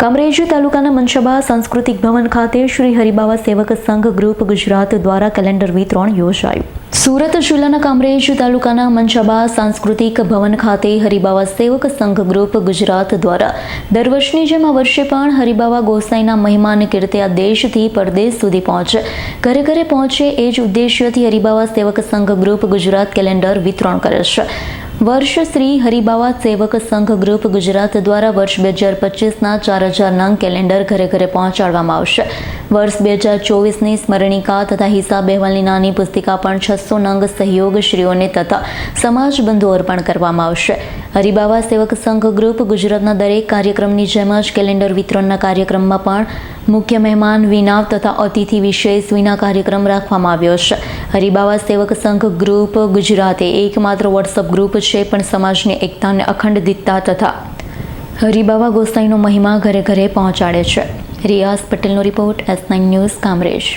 કામરેજ તાલુકાના મનસબા સાંસ્કૃતિક ભવન ખાતે શ્રી હરિબાવા સેવક સંઘ ગ્રુપ ગુજરાત દ્વારા કેલેન્ડર વિતરણ યોજાયું. સુરત જિલ્લાના કામરેજ તાલુકાના મનસબા સાંસ્કૃતિક ભવન ખાતે હરિબાવા સેવક સંઘ ગ્રુપ ગુજરાત દ્વારા દર વર્ષની જેમ આ વર્ષે પણ હરિબાવા ગોસાઈના મહેમાન કીર્તિ આ દેશથી પરદેશ સુધી પહોંચે, ઘરે ઘરે પહોંચે એ જ ઉદ્દેશ્યથી હરિબાવા સેવક સંઘ ગ્રુપ ગુજરાત કેલેન્ડર વિતરણ કરે છે. વર્ષ શ્રી હરિબાવા સેવક સંઘ ગ્રુપ ગુજરાત દ્વારા વર્ષ બે હજાર પચીસના ચાર હજાર નંગ કેલેન્ડર ઘરે ઘરે પહોંચાડવામાં આવશે. વર્ષ બે હજાર ચોવીસની સ્મરણિકા તથા હિસાબ અહેવાલની નાની પુસ્તિકા પણ છસો નંગ સહયોગશ્રીઓને તથા સમાજ બંધુ અર્પણ કરવામાં આવશે. હરિબાવા સેવક સંઘ ગ્રુપ ગુજરાતના દરેક કાર્યક્રમની જેમ જ કેલેન્ડર વિતરણના કાર્યક્રમમાં પણ મુખ્ય મહેમાન, વિનાવ તથા અતિથિ વિશેષ વિના કાર્યક્રમ રાખવામાં આવ્યો છે. હરિબાવા સેવક સંઘ ગ્રુપ ગુજરાતે એકમાત્ર વોટ્સઅપ ગ્રુપ છે, પણ સમાજની એકતા અને અખંડિતતા તથા હરિબાવા ગોસાઈનો મહિમા ઘરે ઘરે પહોંચાડે છે. રિયાઝ પટેલનો report S nine news Kamrej.